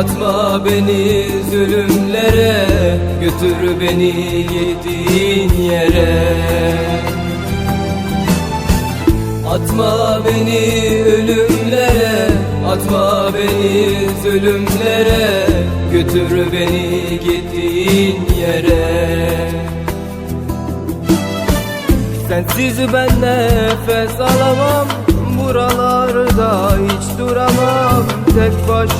Atma beni zulümlere Götür beni gittiğin yere. Atma beni ölümlere Atma beni zulümlere Götür beni gittiğin yere. Sensiz ben nefes alamam Buralarda hiç duramam Tek başıma